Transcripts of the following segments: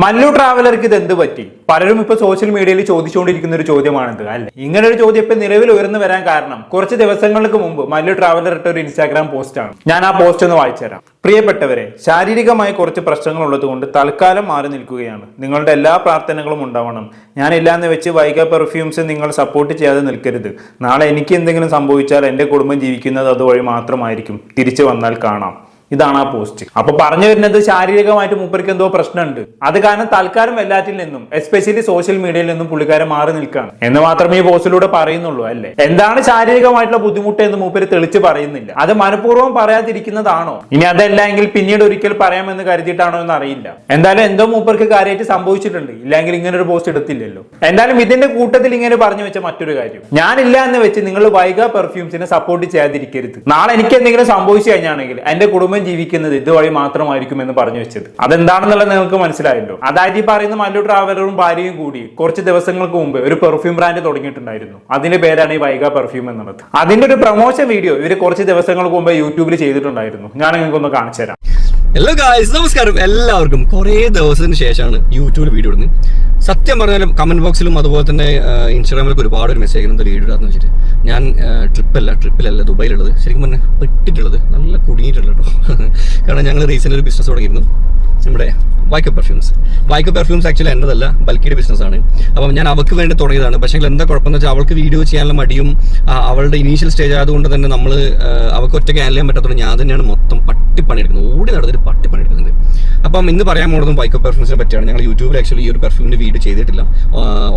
മല്ലു ട്രാവലർക്ക് ഇത് എന്ത് പറ്റി? പലരും ഇപ്പൊ സോഷ്യൽ മീഡിയയിൽ ചോദിച്ചുകൊണ്ടിരിക്കുന്ന ഒരു ചോദ്യമാണിത് അല്ലെ? ഇങ്ങനെ ഒരു ചോദ്യം ഇപ്പൊ നിലവിൽ ഉയർന്നു വരാൻ കാരണം കുറച്ച് ദിവസങ്ങൾക്ക് മുമ്പ് മല്ലു ട്രാവലർ ഇട്ട ഒരു ഇൻസ്റ്റാഗ്രാം പോസ്റ്റ് ആണ്. ഞാൻ ആ പോസ്റ്റ് ഒന്ന് വായിച്ചു തരാം. പ്രിയപ്പെട്ടവരെ ശാരീരികമായി കുറച്ച് പ്രശ്നങ്ങൾ ഉള്ളതുകൊണ്ട് തൽക്കാലം മാറി നിൽക്കുകയാണ്. നിങ്ങളുടെ എല്ലാ പ്രാർത്ഥനകളും ഉണ്ടാവണം. ഞാൻ ഞാനില്ലാന്ന് വെച്ച് വൈക പെർഫ്യൂംസ് നിങ്ങൾ സപ്പോർട്ട് ചെയ്യാതെ നിൽക്കരുത്. നാളെ എനിക്ക് എന്തെങ്കിലും സംഭവിച്ചാൽ എന്റെ കുടുംബം ജീവിക്കുന്നത് അതുവഴി മാത്രമായിരിക്കും. തിരിച്ചു വന്നാൽ കാണാം. ഇതാണ് ആ പോസ്റ്റ് അപ്പൊ പറഞ്ഞു വരുന്നത് ശാരീരികമായിട്ട് മൂപ്പർക്ക് എന്തോ പ്രശ്നമുണ്ട്. അത് കാരണം തൽക്കാലം എല്ലാറ്റിൽ നിന്നും എസ്പെഷ്യലി സോഷ്യൽ മീഡിയയിൽ നിന്നും പുള്ളിക്കാരൻ മാറി നിൽക്കുകയാണ് എന്ന് മാത്രമേ ഈ പോസ്റ്റിലൂടെ പറയുന്നുള്ളൂ അല്ലേ? എന്താണ് ശാരീരികമായിട്ടുള്ള ബുദ്ധിമുട്ട് എന്ന് മൂപ്പര് തെളിച്ച് പറയുന്നില്ല. അത് മനഃപൂർവം പറയാതിരിക്കുന്നതാണോ? ഇനി അതല്ല എങ്കിൽ പിന്നീട് ഒരിക്കൽ പറയാമെന്ന് കരുതിയിട്ടാണോ എന്ന് അറിയില്ല എന്തായാലും എന്തോ മൂപ്പർക്ക് കാര്യമായിട്ട് സംഭവിച്ചിട്ടുണ്ട്. ഇല്ലെങ്കിൽ ഇങ്ങനെ ഒരു പോസ്റ്റ് എടുത്തില്ലല്ലോ. എന്തായാലും ഇതിന്റെ കൂട്ടത്തിൽ ഇങ്ങനെ പറഞ്ഞു വെച്ച മറ്റൊരു കാര്യം. ഞാനില്ല എന്ന് വെച്ച് നിങ്ങൾ വൈഗ പെർഫ്യൂംസിനെ സപ്പോർട്ട് ചെയ്യാതിരിക്കരുത്. നാളെ എനിക്ക് എന്തെങ്കിലും സംഭവിച്ചു കഴിഞ്ഞാണെങ്കിൽ എന്റെ കുടുംബം ജീവിക്കുന്നത് ഇതുവഴി മാത്രമായിരിക്കും എന്ന് പറഞ്ഞു വെച്ചത്. അതെന്താണെന്നുള്ളത് നിങ്ങൾക്ക് മനസ്സിലായല്ലോ. അതായത് ഈ പറയുന്ന മല്ലു ട്രാവലറും ഭാര്യയും കൂടി കുറച്ച് ദിവസങ്ങൾക്ക് മുമ്പ് ഒരു പെർഫ്യൂം ബ്രാൻഡ് തുടങ്ങിയിട്ടുണ്ടായിരുന്നു. അതിന്റെ പേരാണ് ഈ വൈഗ പെർഫ്യൂം എന്നുള്ളത്. അതിന്റെ ഒരു പ്രൊമോഷൻ വീഡിയോ ഇവർ കുറച്ച് ദിവസങ്ങൾക്ക് മുമ്പ് യൂട്യൂബിൽ ചെയ്തിട്ടുണ്ടായിരുന്നു. ഞാൻ നിങ്ങൾക്ക് ഒന്ന് കാണിച്ചു തരാം. ഹലോ ഗായ്സ് നമസ്കാരം. എല്ലാവർക്കും കുറേ ദിവസത്തിന് ശേഷമാണ് യൂട്യൂബിൽ വീഡിയോ ഇടുന്നത്. സത്യം പറഞ്ഞാലും കമന്റ് ബോക്സിലും അതുപോലെ തന്നെ ഇൻസ്റ്റാഗ്രാമിലൊക്കെ ഒരുപാട് ഒരു മെസ്സേജ് എന്താ വീഡിയോ ഇടാന്ന് വെച്ചിട്ട് ഞാൻ ട്രിപ്പല്ല ട്രിപ്പിലല്ല ദുബായിലുള്ളത്. ശരിക്കും പറഞ്ഞാൽ പെട്ടിട്ടുള്ളത്. നല്ല കുടുങ്ങിയിട്ടുള്ളത് കേട്ടോ കാരണം ഞങ്ങൾ റീസെന്റ് ഒരു ബിസിനസ് തുടങ്ങിയിരുന്നു. നമ്മുടെ Vaikko perfumes Vaikko perfumes actually എന്റെതല്ല ബൽക്കിയുടെ ബിസിനസ്സാണ് അപ്പം ഞാൻ അവൾക്ക് വേണ്ടി തുടങ്ങിയതാണ്. പക്ഷേ എന്താ കുഴപ്പമെന്ന് വെച്ചാൽ അവൾക്ക് വീഡിയോ ചെയ്യാനുള്ള മടിയും അവളുടെ ഇനീഷ്യൽ സ്റ്റേജ് ആയതുകൊണ്ട് തന്നെ നമ്മൾ അവൾക്ക് ഒറ്റയ്ക്ക് ഹാൻഡിൽ ചെയ്യാൻ പറ്റാത്തത് ഞാൻ തന്നെയാണ് മൊത്തം പട്ടിപ്പണിയെടുക്കുന്നത്. ഓടി നടന്നിട്ട് പട്ടി എടുക്കുന്നുണ്ട് അപ്പം ഇന്ന് പറയാൻ പോകുന്നതും വൈക്കോ പെർഫ്യൂംസിനെ പറ്റിയാണ്. ഞങ്ങൾ യൂട്യൂബിൽ ആക്ച്വലി ഈ ഒരു പെർഫ്യൂമിന്റെ വീഡിയോ ചെയ്തിട്ടില്ല.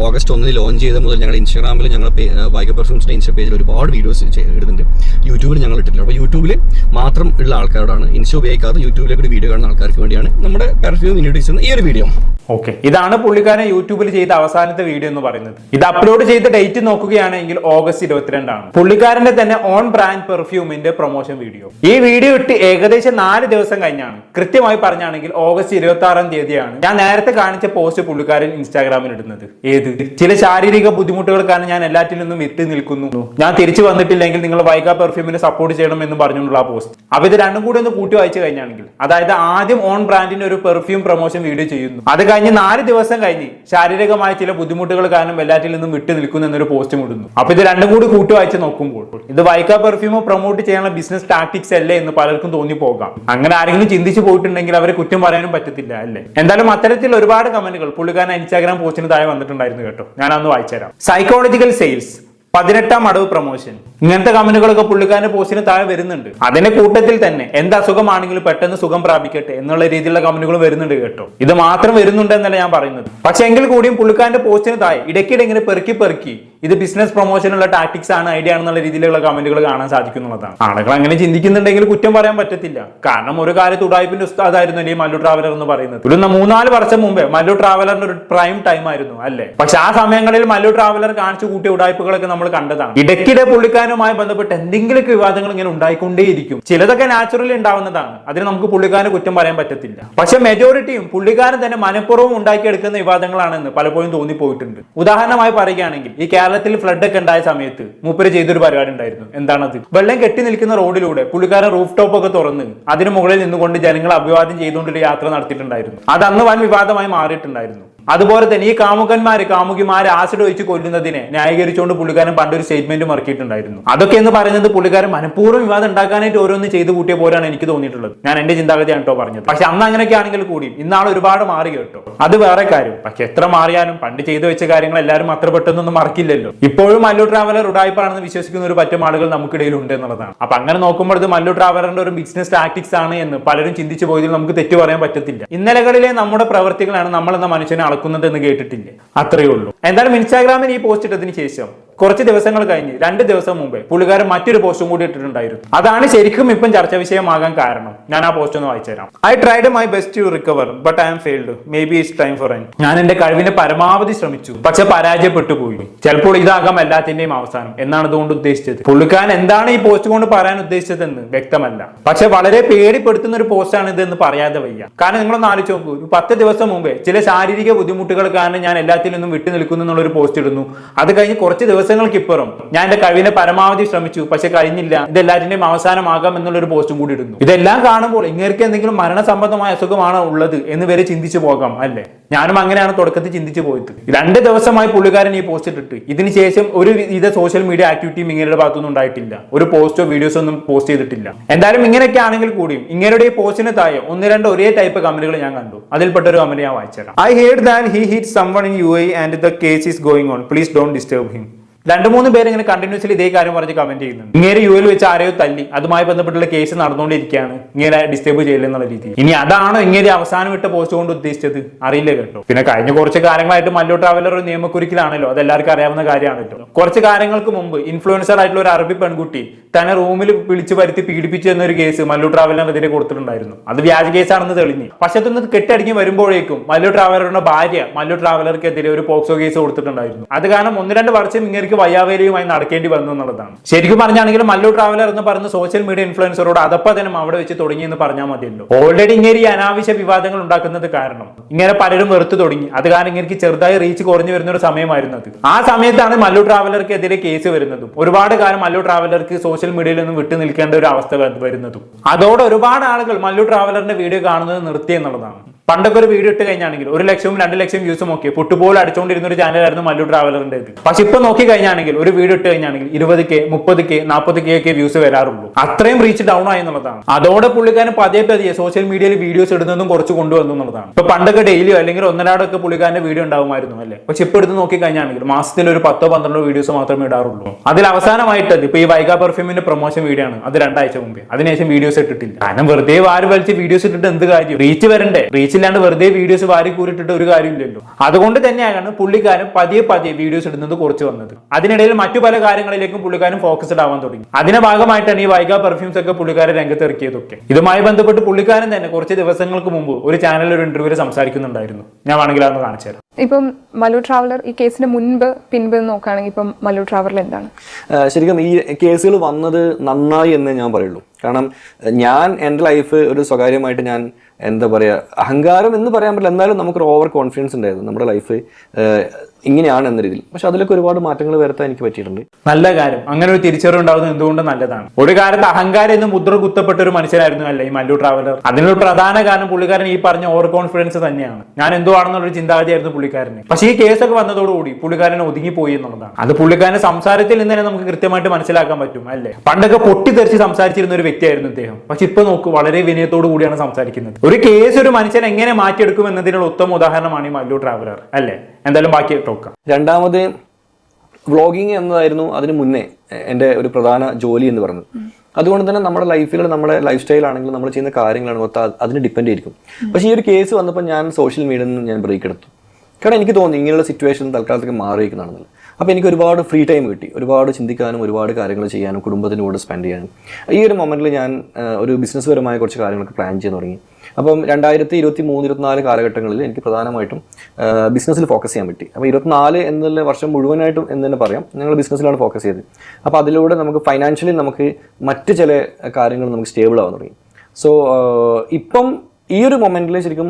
ഓഗസ്റ്റ് ഒന്നിന് ലോഞ്ച് ചെയ്ത മുതൽ ഞങ്ങൾ ഇൻസ്റ്റാഗ്രാമിൽ ഞങ്ങൾ വൈക്കോ പെർഫ്യൂംസിന്റെ ഇൻസ്റ്റാ പേജിൽ ഒരുപാട് വീഡിയോസ് ഇടുന്നുണ്ട്. യൂട്യൂബിൽ ഞങ്ങൾ ഇട്ടിട്ടില്ല. അപ്പോൾ യൂട്യൂബിൽ മാത്രം ഉള്ള ആൾക്കാരോടാണ് ഇൻസ്റ്റ ഉപയോഗിക്കാതെ യൂട്യൂബിലേക്ക് ഒരു വീഡിയോ കാണുന്ന ആൾക്കാർക്ക് വേണ്ടിയാണ് നമ്മുടെ പെർഫ്യൂം ഇൻട്രൊഡ്യൂസ് ഈ ഒരു വീഡിയോ ഓക്കെ ഇതാണ് പുള്ളിക്കാരൻ യൂട്യൂബിൽ ചെയ്ത അവസാനത്തെ വീഡിയോ എന്ന് പറയുന്നത്. ഇത് അപ്ലോഡ് ചെയ്ത ഡേറ്റ് നോക്കുകയാണെങ്കിൽ ഓഗസ്റ്റ് ഇരുപത്തിരണ്ടാണ്. പുള്ളിക്കാരന്റെ തന്നെ ഓൺ ബ്രാൻഡ് പെർഫ്യൂമിന്റെ പ്രൊമോഷൻ വീഡിയോ ഈ വീഡിയോ ഇട്ട് ഏകദേശം നാല് ദിവസം കഴിഞ്ഞാണ്. കൃത്യമായി പറഞ്ഞാണെങ്കിൽ ഓഗസ്റ്റ് ഇരുപത്തി ആറാം തീയതിയാണ്. ഞാൻ നേരത്തെ കാണിച്ച പോസ്റ്റ് പുള്ളിക്കാരൻ ഇൻസ്റ്റാഗ്രാമിൽ ഇടുന്നത്. ഏത്? ചില ശാരീരിക ബുദ്ധിമുട്ടുകൾ കാരണം ഞാൻ എല്ലാറ്റിൽ നിന്നും വിട്ട് നിൽക്കുന്നു. ഞാൻ തിരിച്ചു വന്നിട്ടില്ലെങ്കിൽ നിങ്ങൾ വൈഗ പെർഫ്യൂമിനെ സപ്പോർട്ട് ചെയ്യണം എന്ന് പറഞ്ഞുകൊണ്ടുള്ള ആ പോസ്റ്റ് അപ്പൊ ഇത് രണ്ടും കൂടി ഒന്ന് കൂട്ടി വായിച്ചു കഴിഞ്ഞാണെങ്കിൽ അതായത് ആദ്യം ഓൺ ബ്രാൻഡിന്റെ ഒരു പെർഫ്യൂം പ്രൊമോഷൻ വീഡിയോ ചെയ്യുന്നു. അത് കഴിഞ്ഞ് നാല് ദിവസം കഴിഞ്ഞ് ശാരീരികമായ ചില ബുദ്ധിമുട്ടുകൾ കാരണം എല്ലാറ്റിൽ നിന്നും വിട്ടു നിൽക്കുന്നു എന്നൊരു പോസ്റ്റും ഇടുന്നു. അപ്പൊ ഇത് രണ്ടും കൂടി കൂട്ടി വായിച്ച് നോക്കുമ്പോൾ ഇത് വൈക്ക പെർഫ്യൂം പ്രൊമോട്ട് ചെയ്യാനുള്ള ബിസിനസ് ടാക്ടിക്സ് അല്ലേ എന്ന് പലർക്കും തോന്നി പോകാം അങ്ങനെ ആരെങ്കിലും ചിന്തിച്ചു പോയിട്ടുണ്ടെങ്കിൽ അവരെ കുറ്റം പറയാനും പറ്റത്തില്ല അല്ലേ? എന്തായാലും അത്തരത്തിൽ ഒരുപാട് കമന്റുകൾ പുള്ളിക്കാരൻ ഇൻസ്റ്റാഗ്രാം പോസ്റ്റിന് താഴെ വന്നിട്ടുണ്ടായിരുന്നു കേട്ടോ. ഞാൻ ഞാനൊന്ന് വായിച്ചുതരാം. സൈക്കോളജിക്കൽ സെയിൽസ് പതിനെട്ടാം അടവ് പ്രൊമോഷൻ ഇങ്ങനത്തെ കമന്റുകളൊക്കെ പുള്ളിക്കാരന്റെ പോസ്റ്റിന് താഴെ വരുന്നുണ്ട്. അതിന്റെ കൂട്ടത്തിൽ തന്നെ എന്ത് അസുഖമാണെങ്കിലും പെട്ടെന്ന് സുഖം പ്രാപിക്കട്ടെ എന്നുള്ള രീതിയിലുള്ള കമന്റുകൾ വരുന്നുണ്ട് കേട്ടോ. ഇത് മാത്രം വരുന്നുണ്ട് എന്നല്ല ഞാൻ പറയുന്നത്. പക്ഷെ എങ്കിൽ കൂടിയും പുള്ളിക്കാരന്റെ പോസ്റ്റിന് താഴെ ഇടയ്ക്കിടെ ഇങ്ങനെ പെറുക്കി പെറുക്കി ഇത് ബിസിനസ് പ്രൊമോഷനുള്ള ടാക്ടിക്സ് ആണ് ഐഡിയ ആണെന്നുള്ള രീതിയിലുള്ള കമന്റുകൾ കാണാൻ സാധിക്കുന്നുള്ളതാണ് ആളുകൾ അങ്ങനെ ചിന്തിക്കുന്നുണ്ടെങ്കിൽ കുറ്റം പറയാൻ പറ്റത്തില്ല. കാരണം ഒരു കാലത്ത് ഉടായ്പിന്റെ ഉസ്താദായിരുന്നു ഈ മല്ലു ട്രാവലർ എന്ന് പറയുന്നത്. ഒരു മൂന്നാൽ വർഷം മുമ്പേ മല്ലു ട്രാവലറിന്റെ ഒരു പ്രൈം ടൈം ആയിരുന്നു അല്ലേ? പക്ഷെ ആ സമയങ്ങളിൽ മല്ലു ട്രാവലർ കാണിച്ചു കൂട്ടിയ ഉടായ്പകളൊക്കെ നമ്മൾ കണ്ടതാണ്. ഇടയ്ക്കിടെ പുള്ളിക്കാരനുമായി ബന്ധപ്പെട്ട് എന്തെങ്കിലുമൊക്കെ വിവാദങ്ങൾ ഇങ്ങനെ ഉണ്ടായിക്കൊണ്ടേയിരിക്കും. ചിലതൊക്കെ നാച്ചുറലി ഉണ്ടാവുന്നതാണ്. അതിന് നമുക്ക് പുള്ളിക്കാരന് കുറ്റം പറയാൻ പറ്റത്തില്ല. പക്ഷെ മെജോറിറ്റിയും പുള്ളിക്കാരൻ തന്നെ മനഃപൂർവം ഉണ്ടാക്കിയെടുക്കുന്ന വിവാദങ്ങളാണെന്ന് പലപ്പോഴും തോന്നിപ്പോയിട്ടുണ്ട്. ഉദാഹരണമായി പറയുകയാണെങ്കിൽ ഈ കേരളത്തിൽ ഫ്ലഡ് ഒക്കെ ഉണ്ടായ സമയത്ത് മൂപ്പര് ചെയ്തൊരു പരിപാടി ഉണ്ടായിരുന്നു. എന്താണത്? വെള്ളം കെട്ടി നിൽക്കുന്ന റോഡിലൂടെ പുള്ളിക്കാരൻ റൂഫ് ടോപ്പ് ഒക്കെ തുറന്ന് അതിന് മുകളിൽ നിന്നുകൊണ്ട് ജനങ്ങളെ അഭിവാദ്യം ചെയ്തുകൊണ്ടൊരു യാത്ര നടത്തിയിട്ടുണ്ടായിരുന്നു. അത് അന്ന് വൻ വിവാദമായി മാറിയിട്ടുണ്ടായിരുന്നു. അതുപോലെ തന്നെ ഈ കാമുകന്മാര് കാമുകിമാര് ആസിഡ് ഒഴിച്ച് കൊല്ലുന്നതിനെ ന്യായീകരിച്ചുകൊണ്ട് പുള്ളിക്കാരൻ പണ്ടൊരു സ്റ്റേറ്റ്മെന്റ് ഇറക്കിയിട്ടുണ്ടായിരുന്നു അതൊക്കെ എന്ന് പറയുന്നത് പുള്ളിക്കാരൻ മനഃപൂർവം വിവാദം ഉണ്ടാക്കാനായിട്ട് ഓരോന്ന് ചെയ്തു കൂട്ടിയ പോലെയാണ് എനിക്ക് തോന്നിയിട്ടുള്ളത്. ഞാൻ എന്റെ ചിന്താഗതിയാണ് കേട്ടോ പറഞ്ഞത്. പക്ഷെ അന്ന് അങ്ങനെയൊക്കെ ആണെങ്കിൽ കൂടി ഇന്നാൾ ഒരുപാട് മാറി കേട്ടോ. അത് വേറെ കാര്യം. പക്ഷെ എത്ര മാറിയാലും പണ്ട് ചെയ്തു വെച്ച കാര്യങ്ങൾ എല്ലാവരും അത്ര പെട്ടെന്നൊന്നും മറക്കില്ലല്ലോ ഇപ്പോഴും മല്ലു ട്രാവലർ ഉടായ്പാണെന്ന് വിശ്വസിക്കുന്ന ഒരു പറ്റും ആളുകൾ നമുക്കിടയിൽ ഉണ്ട് എന്നുള്ളതാണ്. അപ്പൊ അങ്ങനെ നോക്കുമ്പോൾ ഇത് മല്ലു ട്രാവലറിന്റെ ഒരു ബിസിനസ് ടാക്ടിക്സ് ആണ് എന്ന് പലരും ചിന്തിച്ചു പോയതിൽ നമുക്ക് തെറ്റു പറയാൻ പറ്റത്തില്ല. ഇന്നലകളിലെ നമ്മുടെ പ്രവൃത്തികളാണ് നമ്മൾ എന്ന മനുഷ്യനെ അളക്കുന്നത് എന്ന് കേട്ടിട്ടില്ല? അത്രയേ ഉള്ളൂ. എന്തായാലും ഇൻസ്റ്റാഗ്രാമിൽ ഈ പോസ്റ്റ് ഇട്ടതിന് ശേഷം കുറച്ച് ദിവസങ്ങൾ കഴിഞ്ഞ് രണ്ട് ദിവസം മുമ്പേ പുള്ളിക്കാരൻ മറ്റൊരു പോസ്റ്റും കൂടി ഇട്ടിട്ടുണ്ടായിരുന്നു. അതാണ് ശരിക്കും ഇപ്പം ചർച്ച വിഷയമാകാൻ കാരണം. ഞാൻ ആ പോസ്റ്റ് ഒന്ന് വായിച്ചു തരാം. I tried my best to recover but I am failed maybe it's time for end ഞാൻ എന്റെ കഴിവിന്റെ പരമാവധി ശ്രമിച്ചു പക്ഷെ പരാജയപ്പെട്ടു പോയി ചിലപ്പോൾ ഇതാകാം എല്ലാത്തിന്റെയും അവസാനം. എന്നാണ് ഇതുകൊണ്ട് ഉദ്ദേശിച്ചത്. പുള്ളിക്കാരൻ എന്താണ് ഈ പോസ്റ്റ് കൊണ്ട് പറയാൻ ഉദ്ദേശിച്ചതെന്ന് വ്യക്തമല്ല. പക്ഷെ വളരെ പേടിപ്പെടുത്തുന്ന ഒരു പോസ്റ്റാണ് ഇത് എന്ന് പറയാതെ വയ്യ. കാരണം നിങ്ങളൊന്ന് ആലോചിച്ച് നോക്കൂ ഒരു പത്ത് ദിവസം മുമ്പേ ചില ശാരീരിക ബുദ്ധിമുട്ടുകൾ കാരണം ഞാൻ എല്ലാത്തിൽ നിന്നും വിട്ടു നിൽക്കുന്നു എന്നുള്ള ഒരു പോസ്റ്റ് ഇടുന്നു. അത് കഴിഞ്ഞ് കുറച്ച് ദിവസം ദിവസങ്ങൾക്ക് ഇപ്പുറം ഞാൻ എന്റെ കഴിവിനെ പരമാവധി ശ്രമിച്ചു പക്ഷെ കഴിഞ്ഞില്ല. ഇതെല്ലാറ്റിന്റെയും അവസാനമാകാം എന്നുള്ളൊരു പോസ്റ്റും കൂടി ഇടുന്നു. ഇതെല്ലാം കാണുമ്പോൾ ഇങ്ങേർക്ക് എന്തെങ്കിലും മരണസംബന്ധമായ അസുഖമാണോ ഉള്ളത് എന്ന് വരെ ചിന്തിച്ചു പോകാം അല്ലേ? ഞാനും അങ്ങനെയാണ് തുടക്കത്തിൽ ചിന്തിച്ചു പോയത്. രണ്ട് ദിവസമായി പുള്ളിക്കാരൻ ഈ പോസ്റ്റ് ഇട്ടിട്ട്. ഇതിനുശേഷം ഒരു വിധ സോഷ്യൽ മീഡിയ ആക്ടിവിറ്റിയും ഇങ്ങനെയുടെ ഭാഗത്തൊന്നും ഉണ്ടായിട്ടില്ല. ഒരു പോസ്റ്റോ വീഡിയോസോ ഒന്നും പോസ്റ്റ് ചെയ്തിട്ടില്ല. എന്തായാലും ഇങ്ങനെയൊക്കെ ആണെങ്കിൽ കൂടിയും ഇങ്ങനെയുടെ ഈ പോസ്റ്റിന് താഴെ ഒന്ന് രണ്ട് ഒരേ ടൈപ്പ് കമന്റുകൾ ഞാൻ കണ്ടു. അതിൽപ്പെട്ട ഒരു കമന്റ് ഞാൻ വായിച്ചേക്കാം. I heard than he hit someone in UAE and the case is going on please don't disturb him രണ്ട് മൂന്ന് പേര് ഇങ്ങനെ കണ്ടിന്യൂസ്ലി ഇതേ കാര്യം പറഞ്ഞ് കമന്റ് ചെയ്യുന്നുണ്ട്. ഇങ്ങനെ യു എൽ വെച്ച് ആരെയോ തല്ലി. അതുമായി ബന്ധപ്പെട്ടുള്ള കേസ് നടന്നുകൊണ്ടിരിക്കുകയാണ്. ഇങ്ങനെ ഡിസ്റ്റർബ് ചെയ്യില്ല എന്നുള്ള രീതി ഇനി അതാണോ ഇങ്ങനെ അവസാനം ഇട്ട പോസ്റ്റ് കൊണ്ട് ഉദ്ദേശിച്ചത്. അറിയില്ല കേട്ടോ. പിന്നെ കഴിഞ്ഞ കുറച്ച് കാലങ്ങളായിട്ട് മല്ലു ട്രാവലർ ഒരു നിയമക്കുരുക്കിലാണല്ലോ. അത് എല്ലാവർക്കും അറിയാവുന്ന കാര്യമാണല്ലോ. കുറച്ച് കാലങ്ങൾക്ക് മുമ്പ് ഇൻഫ്ലുവൻസർ ആയിട്ടുള്ള ഒരു അറബി പെൺകുട്ടി തന്നെ റൂമിൽ വിളിച്ചു വരുത്തി പീഡിപ്പിച്ചു എന്നൊരു കേസ് മല്ലു ട്രാവലറിനെതിരെ കൊടുത്തിട്ടുണ്ടായിരുന്നു. അത് വ്യാജ കേസാണെന്ന് തെളിഞ്ഞു. പക്ഷെ അതൊന്ന് കെട്ടടിക്കി വരുമ്പോഴേക്കും മല്ലു ട്രാവലറുടെ ഭാര്യ മല്ലു ട്രാവലർക്കെതിരെ ഒരു പോക്സോ കേസ് കൊടുത്തിട്ടുണ്ടായിരുന്നു. അത് കാരണം ഒന്ന് രണ്ട് വർഷം ഇങ്ങനെ വയ്യാവേലിയുമായി നടക്കേണ്ടി വന്നു എന്നുള്ളതാണ്. ശരിക്കും പറഞ്ഞാണെങ്കിൽ മല്ലു ട്രാവലർ എന്ന് പറഞ്ഞ സോഷ്യൽ മീഡിയ ഇൻഫ്ലുവൻസറോട് തന്നെ അവിടെ വെച്ച് തുടങ്ങി എന്ന് പറഞ്ഞാൽ മതിയല്ലോ. ഓൾറെഡി ഇങ്ങനെ ഈ അനാവശ്യ വിവാദങ്ങൾ ഉണ്ടാക്കുന്നത് കാരണം ഇങ്ങനെ പലരും വെറുത്തു തുടങ്ങി. അത് കാരണം ഇങ്ങനെ ചെറുതായി റീച്ച് കുറഞ്ഞു വരുന്ന ഒരു സമയമായിരുന്നു അത്. ആ സമയത്താണ് മല്ലു ട്രാവലർക്കെതിരെ കേസ് വരുന്നതും. ഒരുപാട് കാലം മല്ലു ട്രാവലർക്ക് സോഷ്യൽ മീഡിയയിൽ നിന്നും വിട്ടു നിൽക്കേണ്ട ഒരു അവസ്ഥ വരുന്നതും. അതോടെ ഒരുപാട് ആളുകൾ മല്ലു ട്രാവലറിന്റെ വീഡിയോ കാണുന്നത് നിർത്തി എന്നുള്ളതാണ്. പണ്ടൊക്കെ ഒരു വീഡിയോ ഇട്ട് കഴിഞ്ഞാണെങ്കിൽ ഒരു ലക്ഷവും രണ്ട് ലക്ഷം വ്യൂസും ഒക്കെ ഫുട്ബോൾ അടിച്ചുകൊണ്ടിരുന്ന ഒരു ചാനലായിരുന്നു മല്ലു ട്രാവലറിന്റെ പക്ഷെ ഇപ്പൊ നോക്കി കഴിഞ്ഞാണെങ്കിൽ ഒരു വീഡിയോ ഇട്ട് കഴിഞ്ഞാണെങ്കിൽ ഇരുപത് കെ മുപ്പത് കെ നാൽപ്പത് കെ ഒക്കെ വ്യൂസ് വരാറുള്ളൂ. അത്രയും റീച്ച് ഡൗൺ ആയി എന്നുള്ളതാണ്. അതോടെ പുള്ളിക്കാരൻ പതിയെ പതിയെ സോഷ്യൽ മീഡിയയിൽ വീഡിയോസ് ഇടുന്നതും കുറച്ച് കൊണ്ടുവന്നു എന്നുള്ളതാണ്. ഇപ്പൊ പണ്ടൊക്കെ ഡെയിലിയോ അല്ലെങ്കിൽ ഒന്നരാടൊക്കെ പുള്ളിക്കാരന്റെ വീഡിയോ ഉണ്ടാവുമായിരുന്നു അല്ലേ? പക്ഷെ ഇപ്പൊ എടുത്ത് നോക്കി കഴിഞ്ഞാണെങ്കിൽ മാസത്തിൽ ഒരു പത്തോ പന്ത്രണ്ടോ വീഡിയോസ് മാത്രമേ ഇടാറുള്ളൂ. അതിൽ അവസാനമായിട്ടത് ഇപ്പൊ ഈ വൈഗ പെർഫ്യൂമിന്റെ പ്രൊമോഷൻ വീഡിയോ ആണ്. അത് രണ്ടാഴ്ച മുമ്പേ. അതിനുശേഷം വീഡിയോസ് ഇട്ടിട്ടില്ല. കാരണം വെറുതെ വാരി വലിച്ച് വീഡിയോസ് ഇട്ടിട്ട് എന്ത് കാര്യം? റീച്ച് വരണ്ടേ? റീച്ച് ഇല്ലാണ്ട് വെറുതെ വീഡിയോസ് വാരി കൂരിട്ടിട്ട് ഒരു കാര്യമില്ലല്ലോ. അതുകൊണ്ട് തന്നെയാണ് പുള്ളിക്കാരൻ പതിയെ പതിയെ വീഡിയോസ് ഇടുന്നത് കുറച്ച് വന്നത്. അതിനിടയിൽ മറ്റു പല കാര്യങ്ങളിലേക്കും പുള്ളിക്കാരൻ ഫോക്കസ്ഡ് ആവാൻ തുടങ്ങി. അതിന്റെ ഭാഗമായിട്ടാണ് ഈ വൈഗ പെർഫ്യൂംസ് ഒക്കെ പുള്ളിക്കാരൻ രംഗത്ത് ഇറക്കിയതൊക്കെ ഇതുമായി ബന്ധപ്പെട്ട് പുള്ളിക്കാരൻ തന്നെ കുറച്ച് ദിവസങ്ങൾക്ക് മുമ്പ് ഒരു ചാനലിൽ ഒരു ഇന്റർവ്യൂവിൽ സംസാരിക്കുന്നുണ്ടായിരുന്നു. ഞാൻ വേണമെങ്കിൽ അതൊന്ന് കാണിച്ചു തരാം. ഇപ്പം മലു ട്രാവലർ ഈ കേസിന് മുൻപ് പിൻപ് നോക്കുകയാണെങ്കിൽ ഇപ്പം മലു ട്രാവലർ എന്താണ്? ശരിക്കും ഈ കേസുകൾ വന്നത് നന്നായി എന്ന് ഞാൻ പറയുള്ളൂ. കാരണം ഞാൻ എന്റെ ലൈഫ് ഒരു സ്വകാര്യമായിട്ട് ഞാൻ എന്താ പറയുക അഹങ്കാരം എന്ന് പറയാൻ പറ്റില്ല. എന്നാലും നമുക്കൊരു ഓവർ കോൺഫിഡൻസ് ഉണ്ടായിരുന്നു. നമ്മുടെ ലൈഫ് ഇങ്ങനെയാണ് എന്ന രീതിയിൽ. പക്ഷെ അതിലൊക്കെ ഒരുപാട് മാറ്റങ്ങൾ വരുത്താൻ എനിക്ക് പറ്റിയിട്ടുണ്ട്. നല്ല കാര്യം. അങ്ങനെ ഒരു തിരിച്ചറിവ് ഉണ്ടാവുന്നത് എന്തുകൊണ്ട് നല്ലതാണ്? ഒരു കാലത്ത് അഹങ്കാരം എന്ന് മുദ്ര കുത്തപ്പെട്ട ഒരു മനുഷ്യനായിരുന്നു അല്ലേ ഈ മല്ലു ട്രാവലർ അതിനൊരു പ്രധാന കാരണം പുള്ളിക്കാരൻ ഈ പറഞ്ഞ ഓവർ കോൺഫിഡൻസ് തന്നെയാണ്. ഞാൻ എന്തോ ആണെന്നുള്ള ചിന്താഗതിയായിരുന്നു പുള്ളിക്കാരന്. പക്ഷേ ഈ കേസൊക്കെ വന്നതോടുകൂടി പുള്ളിക്കാരൻ ഒതുങ്ങിപ്പോയി എന്നുള്ളതാണ്. അത് പുള്ളിക്കാരന്റെ സംസാരത്തിൽ നിന്ന് തന്നെ നമുക്ക് കൃത്യമായിട്ട് മനസ്സിലാക്കാൻ പറ്റും അല്ലേ? പണ്ടൊക്കെ പൊട്ടിത്തെറിച്ച് സംസാരിച്ചിരുന്ന ഒരു വ്യക്തിയായിരുന്നു അദ്ദേഹം പക്ഷെ ഇപ്പൊ നോക്ക് വളരെ വിനയത്തോടു കൂടിയാണ് സംസാരിക്കുന്നത്. ഒരു കേസ് ഒരു മനുഷ്യൻ എങ്ങനെ മാറ്റിയെടുക്കും എന്നതിനുള്ള ഉത്തമ ഉദാഹരണമാണ് ഈ മല്ലു ട്രാവലർ അല്ലേ? എന്തായാലും ബാക്കി ടോക്കാം രണ്ടാമത് വ്ളോഗിങ് എന്നതായിരുന്നു അതിന് മുന്നേ എന്റെ ഒരു പ്രധാന ജോലി എന്ന് പറഞ്ഞത്. അതുകൊണ്ട് തന്നെ നമ്മുടെ ലൈഫിൽ നമ്മുടെ ലൈഫ് സ്റ്റൈൽ ആണെങ്കിലും നമ്മൾ ചെയ്യുന്ന കാര്യങ്ങളാണ് മൊത്തം അത് അതിന് ഡിപ്പെൻഡ് ആയിരിക്കും പക്ഷേ ഈ ഒരു കേസ് വന്നപ്പോൾ ഞാൻ സോഷ്യൽ മീഡിയയിൽ നിന്ന് ഞാൻ ബ്രേക്ക് എടുത്തു. കാരണം എനിക്ക് തോന്നി ഇങ്ങനെയുള്ള സിറ്റുവേഷൻ തൽക്കാലത്തേക്ക് മാറിയിരിക്കുന്നതാണെന്നുള്ളത് അപ്പോൾ എനിക്ക് ഒരുപാട് ഫ്രീ ടൈം കിട്ടി. ഒരുപാട് ചിന്തിക്കാനും ഒരുപാട് കാര്യങ്ങൾ ചെയ്യാനും കുടുംബത്തിന്റെ കൂടെ സ്പെൻഡ് ചെയ്യാനും. ഈ ഒരു മൊമെന്റിൽ ഞാൻ ഒരു ബിസിനസ് പരമായ കുറച്ച് കാര്യങ്ങളൊക്കെ പ്ലാൻ ചെയ്യാൻ തുടങ്ങി. അപ്പം രണ്ടായിരത്തി ഇരുപത്തി മൂന്ന് ഇരുപത്തിനാല് കാലഘട്ടങ്ങളിൽ എനിക്ക് പ്രധാനമായിട്ടും ബിസിനസ്സിൽ ഫോക്കസ് ചെയ്യാൻ പറ്റി. അപ്പോൾ ഇരുപത്തിനാല് എന്നുള്ള വർഷം മുഴുവനായിട്ടും എന്ന് തന്നെ പറയാം ഞങ്ങൾ ബിസിനസ്സിലാണ് ഫോക്കസ് ചെയ്തത്. അപ്പോൾ അതിലൂടെ നമുക്ക് ഫൈനാൻഷ്യലി നമുക്ക് മറ്റ് ചില കാര്യങ്ങൾ നമുക്ക് സ്റ്റേബിൾ ആവാൻ തുടങ്ങി. സോ ഇപ്പം ഈ ഒരു മൊമെന്റിൽ ശരിക്കും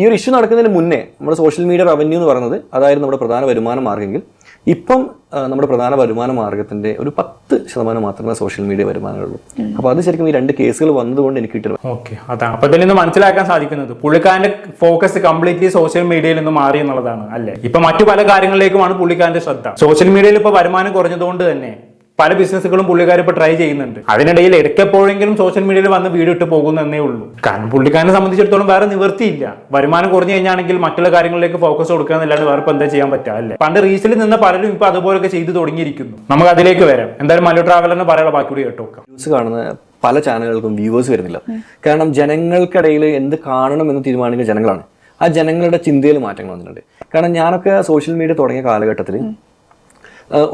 ഈ ഒരു ഇഷ്യൂ നടക്കുന്നതിന് മുന്നേ നമ്മുടെ സോഷ്യൽ മീഡിയ റവന്യൂ എന്ന് പറയുന്നത് അതായിരുന്നു നമ്മുടെ പ്രധാന വരുമാന മാർഗമെങ്കിൽ ഇപ്പം നമ്മുടെ പ്രധാന വരുമാന മാർഗത്തിന്റെ ഒരു പത്ത് ശതമാനം മാത്രമേ സോഷ്യൽ മീഡിയ വരുമാനമുള്ളൂ. അപ്പൊ അത് ശരിക്കും ഈ രണ്ട് കേസുകൾ വന്നതുകൊണ്ട് എനിക്ക് കിട്ടിയത് ഓക്കെ അതാണ് അപ്പൊ ഇതിൽ നിന്ന് മനസ്സിലാക്കാൻ സാധിക്കുന്നത് പുള്ളിക്കാരന്റെ ഫോക്കസ് കംപ്ലീറ്റ്ലി സോഷ്യൽ മീഡിയയിൽ നിന്ന് മാറി എന്നുള്ളതാണ് അല്ലെ? ഇപ്പൊ മറ്റു പല കാര്യങ്ങളിലേക്കുമാണ് പുള്ളിക്കാരന്റെ ശ്രദ്ധ. സോഷ്യൽ മീഡിയയിൽ ഇപ്പൊ വരുമാനം കുറഞ്ഞതുകൊണ്ട് തന്നെ പല ബിസിനസ്സുകളും പുള്ളിക്കാർ ഇപ്പൊ ട്രൈ ചെയ്യുന്നുണ്ട്. അതിനിടയിൽ ഇടയ്ക്കെപ്പോഴെങ്കിലും സോഷ്യൽ മീഡിയയിൽ വന്ന് വീഡിയോ ഇട്ട് പോകുന്നു എന്നേ ഉള്ളൂ. കാരണം പുള്ളിക്കാരനെ സംബന്ധിച്ചിടത്തോളം വേറെ നിവൃത്തിയില്ല. വരുമാനം കുറഞ്ഞു കഴിഞ്ഞാണെങ്കിൽ മറ്റുള്ള കാര്യങ്ങളിലേക്ക് ഫോക്കസ് കൊടുക്കുക എന്നല്ലാണ്ട് വേറെ ഇപ്പൊ എന്താ ചെയ്യാൻ പറ്റുക അല്ലേ? പണ്ട് റീസിൽ നിന്ന് പലരും ഇപ്പൊ അതുപോലൊക്കെ ചെയ്തു തുടങ്ങിയിരിക്കുന്നു. നമുക്ക് അതിലേക്ക് വരാം. എന്തായാലും മല്ലു ട്രാവലറിന് പറയാനുള്ള ബാക്കി കൂടി കേട്ടോ ന്യൂസ് കാണുന്ന പല ചാനലുകൾക്കും വ്യൂവേഴ്സ് വരുന്നില്ല. കാരണം ജനങ്ങൾക്കിടയിൽ എന്ത് കാണണം എന്ന് തീരുമാനിക്കുന്ന ജനങ്ങളാണ്. ആ ജനങ്ങളുടെ ചിന്തയിൽ മാറ്റങ്ങൾ വന്നിട്ടുണ്ട്. കാരണം ഞാനൊക്കെ സോഷ്യൽ മീഡിയ തുടങ്ങിയ കാലഘട്ടത്തിൽ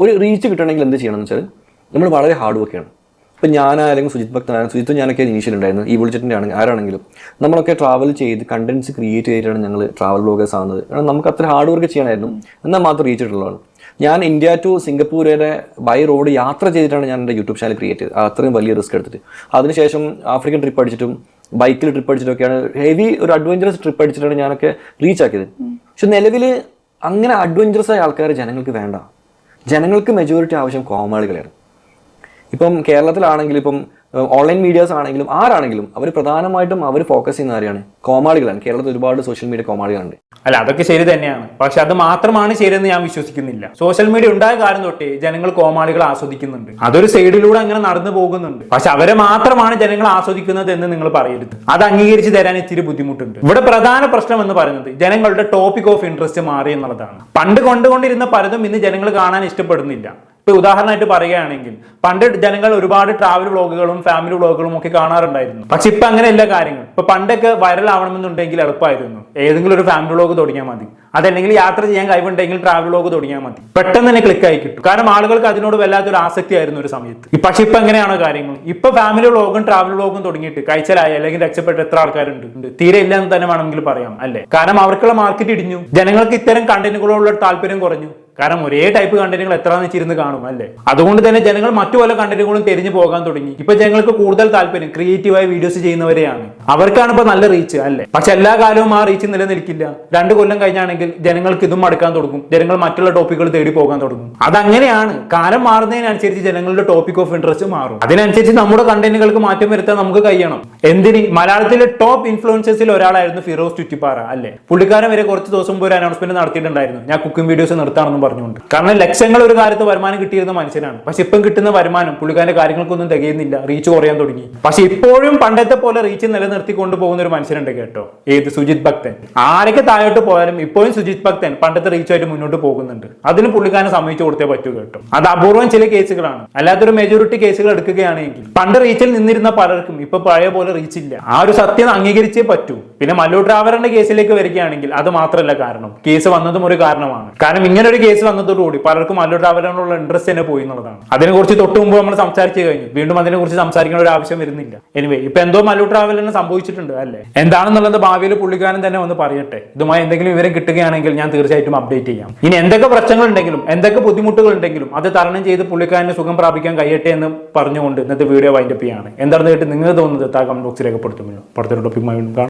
ഒരു റീച്ച് കിട്ടണമെങ്കിൽ എന്ത് ചെയ്യണം എന്ന് വെച്ചാൽ നമ്മൾ വളരെ ഹാർഡ് വർക്ക് ചെയ്യണം. ഇപ്പം ഞാനായാലും സുജിത് ഭക്തനായാലും സുജിത്തും ഞാനൊക്കെ ഇനീഷ്യൽ ഉണ്ടായിരുന്നു ഈ വിളിച്ചിട്ടിന്റെ ആണെങ്കിൽ ആരാണെങ്കിലും നമ്മളൊക്കെ ട്രാവൽ ചെയ്ത് കണ്ടൻസ് ക്രിയേറ്റ് ചെയ്തിട്ടാണ് ഞങ്ങൾ ട്രാവൽ ബ്ലോഗേഴ്സ് ആവുന്നത്. കാരണം നമുക്ക് അത്ര ഹാർഡ് വർക്ക് ചെയ്യണമായിരുന്നു. എന്നാൽ മാത്രം റീച്ച് ഇട്ടുള്ളതാണ് ഞാൻ ഇന്ത്യ ടു സിംഗപ്പൂർ വരെ ബൈ റോഡ് യാത്ര ചെയ്തിട്ടാണ് ഞാൻ എന്റെ യൂട്യൂബ് ചാനൽ ക്രിയേറ്റ് ചെയ്തത്. അത്രയും വലിയ റിസ്ക് എടുത്തിട്ട്. അതിനുശേഷം ആഫ്രിക്കൻ ട്രിപ്പ് അടിച്ചിട്ടും ബൈക്കിൽ ട്രിപ്പ് അടിച്ചിട്ടൊക്കെയാണ് ഹെവി ഒരു അഡ്വഞ്ചറസ് ട്രിപ്പ് അടിച്ചിട്ടാണ് ഞാനൊക്കെ റീച്ച് ആക്കിയത്. പക്ഷെ നിലവിൽ അങ്ങനെ അഡ്വഞ്ചറസ് ആയ ആൾക്കാർ ജനങ്ങൾക്ക് വേണ്ട. ജനങ്ങൾക്ക് മെജോറിറ്റി ആവശ്യം കോമാളികളാണ് ഇപ്പം കേരളത്തിലാണെങ്കിൽ ഇപ്പം ഓൺലൈൻ മീഡിയാസ് ആണെങ്കിലും ആരാണെങ്കിലും അവർ പ്രധാനമായിട്ടും അവർ ഫോക്കസ് ചെയ്യുന്ന ആരെയാണ്? കോമാളികളാണ്. കേരളത്തിൽ ഒരുപാട് സോഷ്യൽ മീഡിയ കോമാളികളുണ്ട്. അല്ല അതൊക്കെ ശരി തന്നെയാണ്. പക്ഷെ അത് മാത്രമാണ് ശരിയെന്ന് ഞാൻ വിശ്വസിക്കുന്നില്ല. സോഷ്യൽ മീഡിയ ഉണ്ടായ കാലം തൊട്ടേ ജനങ്ങൾ കോമാളികൾ ആസ്വദിക്കുന്നുണ്ട്. അതൊരു സൈഡിലൂടെ അങ്ങനെ നടന്നു പോകുന്നുണ്ട്. പക്ഷെ അവരെ മാത്രമാണ് ജനങ്ങൾ ആസ്വദിക്കുന്നത് എന്ന് നിങ്ങൾ പറയരുത്. അത് അംഗീകരിച്ച് തരാൻ ഇച്ചിരി ബുദ്ധിമുട്ടുണ്ട്. ഇവിടെ പ്രധാന പ്രശ്നം എന്ന് പറയുന്നത് ജനങ്ങളുടെ ടോപ്പിക് ഓഫ് ഇൻട്രസ്റ്റ് മാറി എന്നുള്ളതാണ്. പണ്ട് കൊണ്ടുകൊണ്ടിരുന്ന പലതും ഇന്ന് ജനങ്ങൾ കാണാൻ ഇഷ്ടപ്പെടുന്നില്ല. ഇപ്പൊ ഉദാഹരണമായിട്ട് പറയുകയാണെങ്കിൽ പണ്ട് ജനങ്ങൾ ഒരുപാട് ട്രാവൽ വ്ളോഗുകളും ഫാമിലി വ്ളോഗുകളും ഒക്കെ കാണാറുണ്ടായിരുന്നു. പക്ഷെ ഇപ്പൊ അങ്ങനെയല്ല കാര്യങ്ങൾ. ഇപ്പൊ പണ്ടൊക്കെ വൈറൽ ആവണമെന്നുണ്ടെങ്കിൽ എളുപ്പമായിരുന്നു ഏതെങ്കിലും ഒരു ഫാമിലി വ്ളോഗ് തുടങ്ങിയാൽ മതി. അതല്ലെങ്കിൽ യാത്ര ചെയ്യാൻ കഴിവുണ്ടെങ്കിൽ ട്രാവൽ വ്ളോഗ് തുടങ്ങിയാൽ മതി. പെട്ടെന്ന് തന്നെ ക്ലിക്ക് ആയി കിട്ടും. കാരണം ആളുകൾക്ക് അതിനോട് വല്ലാത്തൊരു ആസക്തി ആയിരുന്നു ഒരു സമയത്ത്. പക്ഷെ ഇപ്പൊ എങ്ങനെയാണോ കാര്യങ്ങൾ? ഇപ്പൊ ഫാമിലി വ്ളോഗും ട്രാവൽ വ്ളോഗും തുടങ്ങിയിട്ട് കഴിച്ചലായി. അല്ലെങ്കിൽ രക്ഷപ്പെട്ട എത്ര ആൾക്കാരുണ്ട്? തീരെ ഇല്ല എന്ന് തന്നെ വേണമെങ്കിൽ പറയാം. അല്ലേ? കാരണം അവർക്കുള്ള മാർക്കറ്റ് ഇടിഞ്ഞു. ജനങ്ങൾക്ക് ഇത്തരം കണ്ടന്റുകളോടുള്ള താല്പര്യം കുറഞ്ഞു. കാരണം ഒരേ ടൈപ്പ് കണ്ടന്റുകൾ എത്ര വെച്ചിരുന്ന് കാണും അല്ലേ? അതുകൊണ്ട് തന്നെ ജനങ്ങൾ മറ്റു പല കണ്ടന്റുകളും തിരിഞ്ഞു പോകാൻ തുടങ്ങി. ഇപ്പൊ ജനങ്ങൾക്ക് കൂടുതൽ താല്പര്യം ക്രിയേറ്റീവായ വീഡിയോസ് ചെയ്യുന്നവരെയാണ്. അവർക്കാണ് ഇപ്പൊ നല്ല റീച്ച് അല്ലേ? പക്ഷെ എല്ലാ കാലവും ആ റീച്ച് നിലനിൽക്കില്ല. രണ്ട് കൊല്ലം കഴിഞ്ഞാണെങ്കിൽ ജനങ്ങൾക്ക് ഇതും മടുക്കാൻ തുടങ്ങും. ജനങ്ങൾ മറ്റുള്ള ടോപ്പിക്കുകൾ തേടി പോകാൻ തുടങ്ങും. അതങ്ങനെയാണ്. കാലം മാറുന്നതിനനുസരിച്ച് ജനങ്ങളുടെ ടോപ്പിക് ഓഫ് ഇൻട്രസ്റ്റ് മാറും. അതിനനുസരിച്ച് നമ്മുടെ കണ്ടന്റുകൾക്ക് മാറ്റം വരുത്താൻ നമുക്ക് കഴിയണം. എന്തിന്? മലയാളത്തിലെ ടോപ്പ് ഇൻഫ്ലുവൻസേഴ്സിൽ ഒരാളായിരുന്നു ഫിറോസ് ചുറ്റിപ്പാറ അല്ലേ? പുള്ളിക്കാരൻ വരെ കുറച്ച് ദിവസം മുമ്പ് ഒരു അനൗൺസ്മെന്റ് നടത്തിയിട്ടുണ്ടായിരുന്നു. ഞാൻ കുക്കിംഗ് വീഡിയോസ് നിർത്താണെന്നും പറഞ്ഞുകൊണ്ട്. കാരണം ലക്ഷങ്ങൾ ഒരു കാലത്ത് വരുമാനം കിട്ടിയിരുന്ന മനുഷ്യനാണ്. പക്ഷെ ഇപ്പം കിട്ടുന്ന വരുമാനം പുള്ളിക്കാരന്റെ കാര്യങ്ങൾക്കൊന്നും തികയുന്നില്ല. റീച്ച് കുറയാൻ തുടങ്ങി. പക്ഷെ ഇപ്പോഴും പണ്ടത്തെ പോലെ റീച്ച് നിലനിർത്തി കൊണ്ടുപോകുന്ന ഒരു മനുഷ്യനുണ്ട് കേട്ടോ. ഏത്? സുജിത് ഭക്തൻ. ആരൊക്കെ താഴോട്ട് പോയാലും ഇപ്പോഴും സുജിത് ഭക്തൻ പണ്ടത്തെ റീച്ചായിട്ട് മുന്നോട്ട് പോകുന്നുണ്ട്. അതിന് പുള്ളിക്കാരനെ സമ്മതിച്ചു കൊടുത്തേ പറ്റൂ കേട്ടോ. അത് അപൂർവം ചില കേസുകളാണ്. അല്ലാത്തൊരു മെജോറിറ്റി കേസുകൾ എടുക്കുകയാണെങ്കിൽ പണ്ട് റീച്ചിൽ നിന്നിരുന്ന പലർക്കും ഇപ്പൊ പഴയ പോലെ റീച്ച് ഇല്ല ആ ഒരു സത്യം അംഗീകരിച്ചേ പറ്റൂ. പിന്നെ മല്ലു ട്രാവലറിന്റെ കേസിലേക്ക് വരികയാണെങ്കിൽ അത് മാത്രമല്ല കാരണം. കേസ് വന്നതും ഒരു കാരണമാണ്. കാരണം ഇങ്ങനെ ഒരു കേസ് വന്നതോടുകൂടി പലർക്കും മല്ലു ട്രാവലറിനുള്ള ഇൻട്രസ്റ്റ് തന്നെ പോയി എന്നുള്ളതാണ്. അതിനെ കുറിച്ച് തൊട്ട് മുമ്പ് നമ്മൾ സംസാരിച്ചു കഴിഞ്ഞു. വീണ്ടും അതിനെ കുറിച്ച് സംസാരിക്കേണ്ട ഒരു ആവശ്യം വരുന്നില്ല. എനിവേ ഇപ്പൊ എന്തോ മല്ലു ട്രാവലറിന് സംഭവിച്ചിട്ടുണ്ട് അല്ലേ? എന്താണെന്നുള്ളത് ഭാവിയിൽ പുള്ളിക്കാരൻ തന്നെ വന്ന് പറയട്ടെ. ഇതുമായി എന്തെങ്കിലും വിവരം കിട്ടുകയാണെങ്കിൽ ഞാൻ തീർച്ചയായിട്ടും അപ്ഡേറ്റ് ചെയ്യാം. ഇനി എന്തൊക്കെ പ്രശ്നങ്ങൾ ഉണ്ടെങ്കിലും എന്തൊക്കെ ബുദ്ധിമുട്ടുകൾ ഉണ്ടെങ്കിലും അത് തരണം ചെയ്ത് പുള്ളിക്കാരന് സുഖം പ്രാപിക്കാൻ കഴിയട്ടെ എന്ന് പറഞ്ഞുകൊണ്ട് ഇന്നത്തെ വീഡിയോ വൈൻഡപ്പ് ചെയ്യാണ്. എന്താണെന്ന് കേട്ട് നിങ്ങൾ തോന്നുന്നത് താ കമന്റ് ബോക്സിൽ രേഖപ്പെടുത്തുമല്ലോ കാണാം.